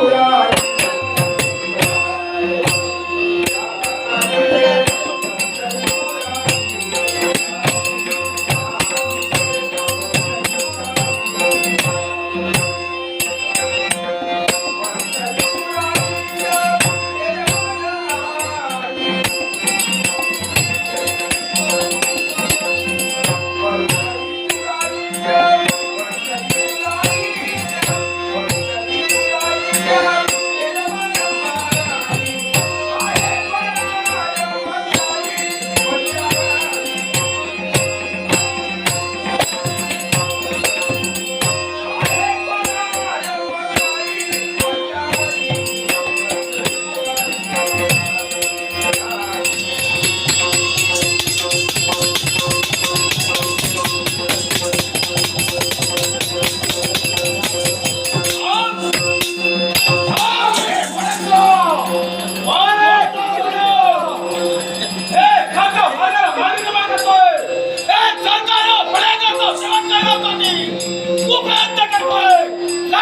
고야.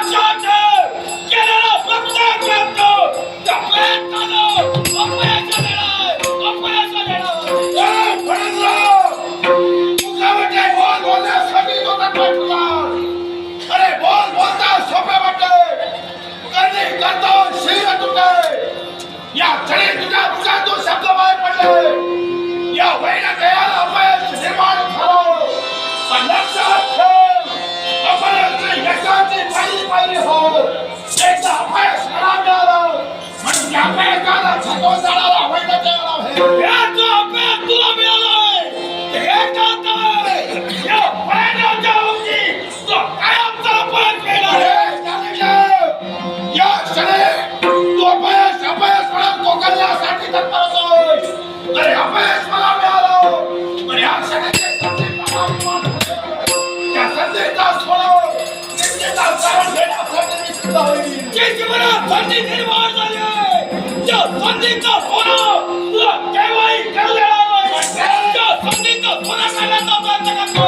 Get it up! Up there, Captain! The black! Up there! Sapper, God, I'm supposed to know that. Wait a minute. Yeah, go back to me. పునః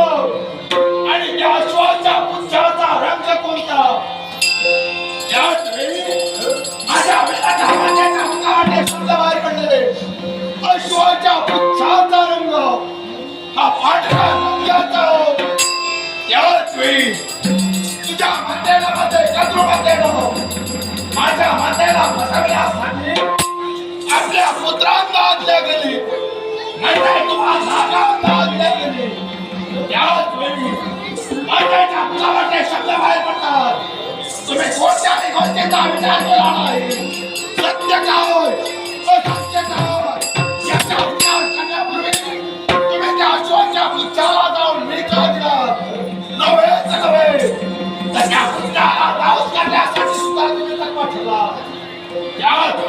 तुमच्या मंदिरामध्ये शत्रुपतेनं माझ्या मंदिराला हो. फसवण्यासाठी आपल्या पुत्रांना आज्ञा केली म्हणजे तुम्हा नागांना आज्ञा केली त्याच वेळी मंदिराच्या मुलामध्ये शब्द बाहेर पडतात. तुम्ही कोणत्याही गोष्टीचा विचार केला नाही. सत्य काय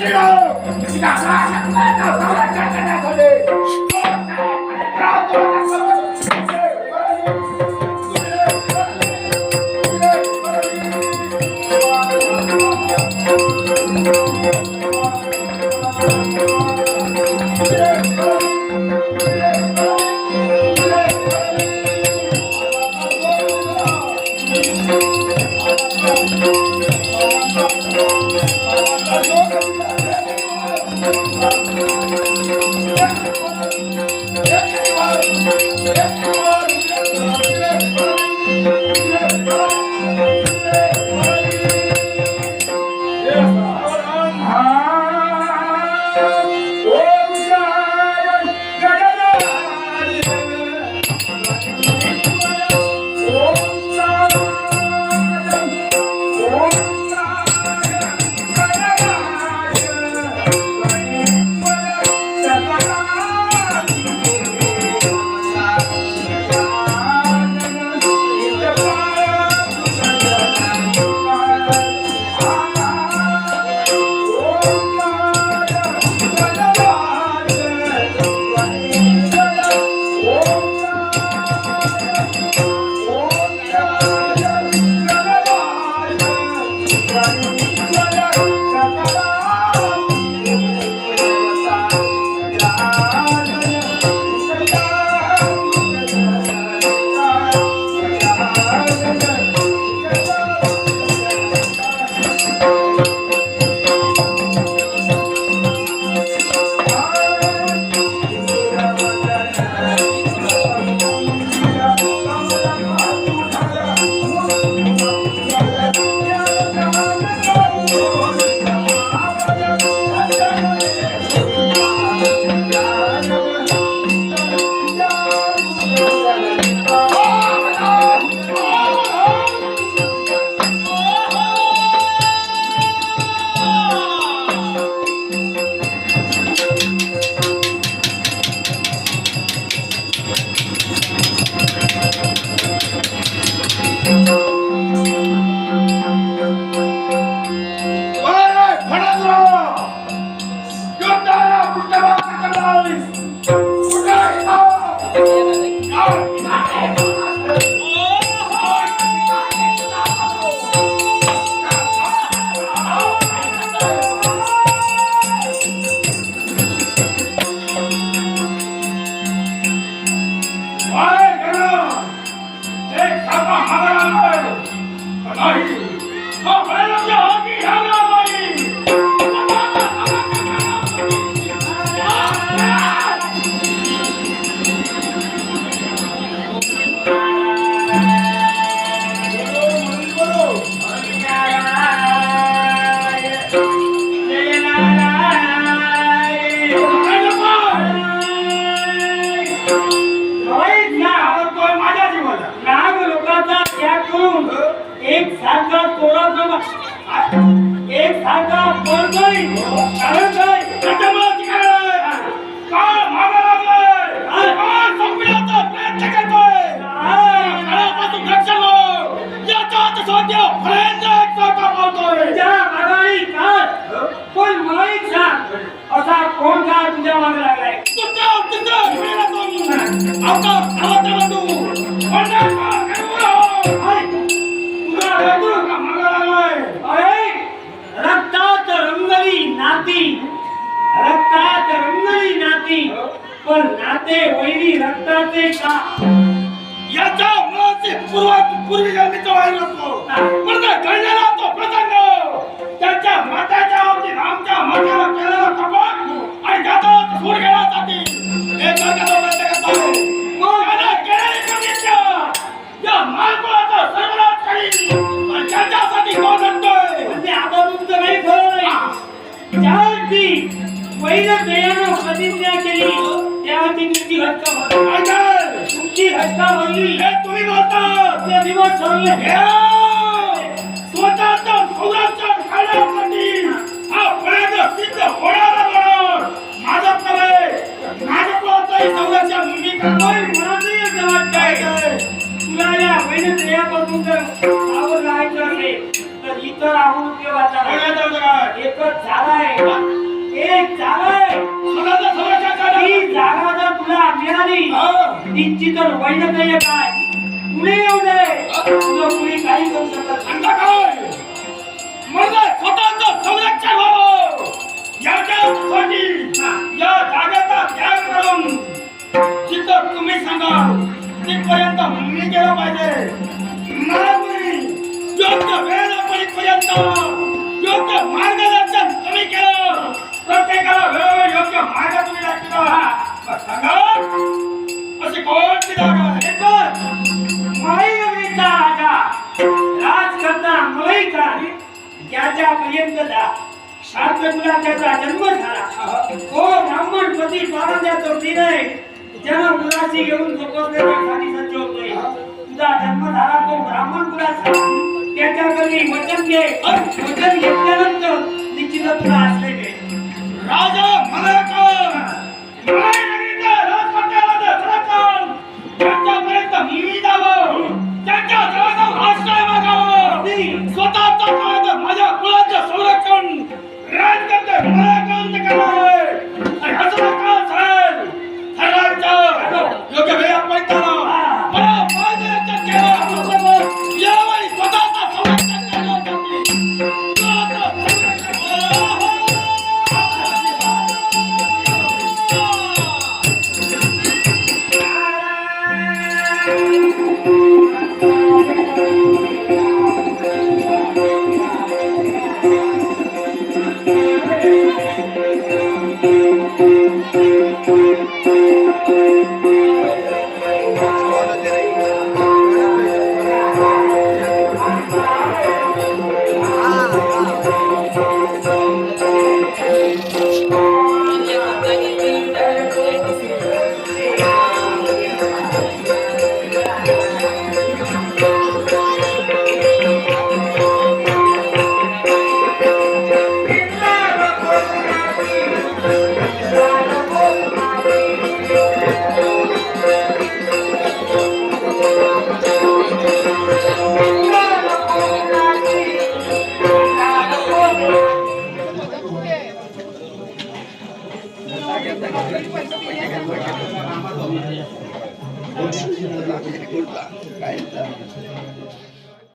Thank you. तिला राजकारणाचा जमा एक सारखा पळतोय कारण काय? त्याच्यामुळे तिकडे काळ मागे लागलाय? काळ संपण्याचा प्रयत्न करतोय. काळापासून रक्षण व्हावं याचा हात सध्या फळ्यांचा एक सारखा पावतोय तुझ्या मागाई काय? पण मला एक सांग. असा कोण का तुझ्या मागे लागलाय? दुसरा तिसरा हिमेला तो आता सावत्र पण नाते वैरी रक्ताचे का? याचा मुळाचे पूर्व पूर्वी जन्मीचा वाईर असतो पण तो घडलेला तो प्रसंग त्याच्या माताच्या अवधी आमच्या माताला केलेला कपाट आणि त्याचा सूर घेण्यासाठी हे रस्ता म्हणली हे तुम्ही बोलता. आपले दिवस ठरले हे हो. स्वतःच्या सौराच्या खाण्यासाठी हा प्रयत्न सिद्ध होणारा म्हणून माझं नव्हे नागपुरातही सौराच्या भूमिका कोणी म्हणत नाही जवाब काय काय तुला या महिन्यात यापासून जर आवड राहायचं नाही तर इतर आवड उपयोगाचा एकच झालाय. एक झालाय. स्वतःचा सौरा ती जागा जर तुला मिळाली हा. तिची तर वैध नाही काय पुढे येऊ दे तुझं कुणी काही करू शकत. सांगा काय? माझं स्वतःचं संरक्षण व्हावं याच्यासाठी या जागेचा त्याग करून जिथं तुम्ही सांगाल तिथपर्यंत मी गेलं पाहिजे तुम्ही कोणती जागा आहे राजा राज याच्यापर्यंत त्याचा जन्म झाला तो ब्राह्मण पती पारंद्याचा विनय जन मुलाशी घेऊन जोपासण्यासाठी सज्ज होतोय तुझा जन्म झाला तो ब्राह्मण कुलाचा त्याच्याकडे वचन घे वचन घेतल्यानंतर निश्चित तुला राजा मला मायनगरीच्या स्वतःचा माझ्या कुळाचं संरक्षण.